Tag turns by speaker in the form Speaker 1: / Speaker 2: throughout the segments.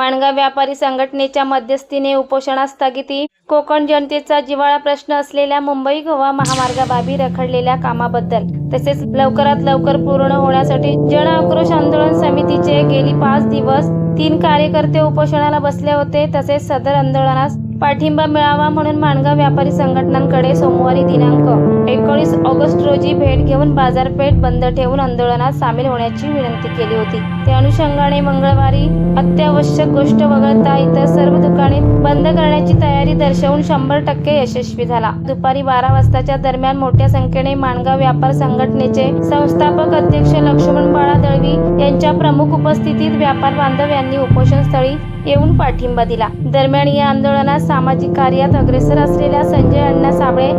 Speaker 1: माणगाव व्यापारी संघटनेच्या मध्यस्थीने उपोषणास स्थगिती कोकण जनतेचा जिव्हाळा प्रश्न असलेल्या मुंबई गोवा महामार्गाबाबी रखडलेल्या कामाबद्दल तसेच लवकरात लवकर पूर्ण होण्यासाठी जन आक्रोश आंदोलन समितीचे गेली पाच दिवस तीन कार्यकर्ते उपोषणाला बसले होते तसेच सदर आंदोलनास पाठिंबा मिळावा म्हणून माणगाव व्यापारी संघटनांकडे सोमवारी दिनांक एकोणीस ऑगस्ट रोजी भेट घेऊन बाजारपेठ बंद ठेवून आंदोलनात सामील होण्याची विनंती केली होती. त्या अनुषंगाने मंगळवारी अत्यावश्यक गोष्ट वगळता इतर सर्व दुकाने बंद करण्याची तयारी दर्शवून शंभर टक्के यशस्वी झाला. दुपारी बारा वाजताच्या दरम्यान मोठ्या संख्येने माणगाव व्यापार संघटनेचे संस्थापक अध्यक्ष लक्ष्मण बाळा दळवी यांच्या प्रमुख उपस्थितीत व्यापार बांधव यांनी उपोषण स्थळी येऊन पाठिंबा दिला. दरम्यान या आंदोलनात सामाजिक कार्यात अग्रेसर असलेल्या संजय अण्णा साबळे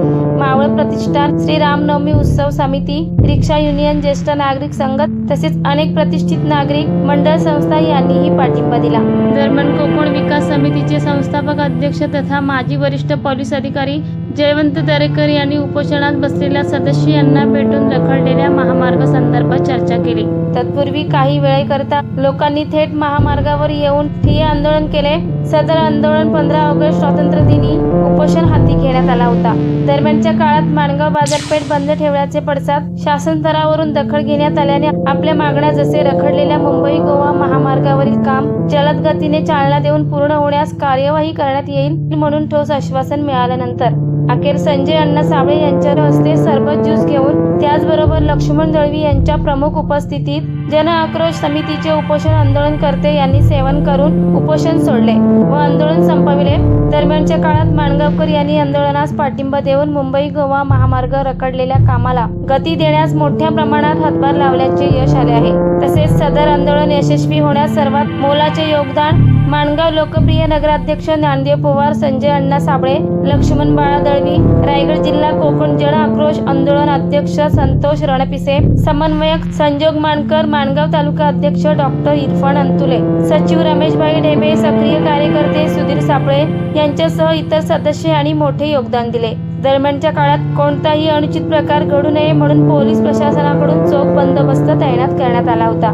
Speaker 1: प्रतिष्ठान श्री रामनवमी उत्सव समिती रिक्षा युनियन ज्येष्ठ नागरिक संघ तसेच अनेक प्रतिष्ठित नागरिक मंडळ संस्था यांनीही पाठिंबा दिला. दरम्यान कोकण विकास समितीचे संस्थापक अध्यक्ष तथा माजी वरिष्ठ पोलीस अधिकारी जयवंत दरेकर यांनी उपोषणात बसलेल्या सदस्यांना भेटून रखडलेल्या महामार्ग संदर्भात चर्चा केली. तत्पूर्वी काही वेळेकरता लोकांनी थेट महामार्गावर येऊन ठिय्या आंदोलन केले. सदर आंदोलन पंधरा ऑगस्ट स्वातंत्र्य दिनी उपोषण हाती घेण्यात आला होता. दरम्यानच्या काळात माणगाव बाजारपेठ बंद ठेवण्याचे पडसाद शासन स्तरावरून दखल घेण्यात आल्याने आपल्या मागण्या जसे रखडलेल्या मुंबई गोवा महामार्गावरील काम जलद गतीने चालना देऊन पूर्ण होण्यास कार्यवाही करण्यात येईल म्हणून ठोस आश्वासन मिळाल्यानंतर. अखेर संजय अण्णा साबळे यांच्या हस्ते सरबत ज्यूस घेऊन त्याचबरोबर लक्ष्मण दळवी यांच्या प्रमुख उपस्थितीत जन आक्रोश समितीचे उपोषण आंदोलनकर्ते यांनी सेवन करून उपोषण सोडले व आंदोलन संपविले. दरम्यानच्या काळात माणगावकर यांनी आंदोलनास पाठिंबा देऊन मुंबई गोवा महामार्ग रखडलेल्या कामाला गती देण्यास मोठ्या प्रमाणात हातभार लावल्याचे यश आले आहे. तसेच सदर आंदोलन यशस्वी होण्यास सर्वात मोलाचे योगदान माणगाव लोकप्रिय नगराध्यक्ष ज्ञानदेव पवार संजय अण्णा साबळे लक्ष्मण बाळा दळवी रायगड जिल्हा कोकण जन आक्रोश आंदोलन अध्यक्ष संतोष रणपिसे समन्वयक संजोग मानकर माणगाव तालुका अध्यक्ष डॉक्टर इरफान अंतुले सचिव रमेशभाई ढेबे सक्रिय कार्यकर्ते सुधीर सापळे यांच्यासह इतर सदस्य आणि मोठे योगदान दिले. दरम्यानच्या काळात कोणताही अनुचित प्रकार घडू नये म्हणून पोलीस प्रशासनाकडून चोख बंदोबस्त तैनात करण्यात आला होता.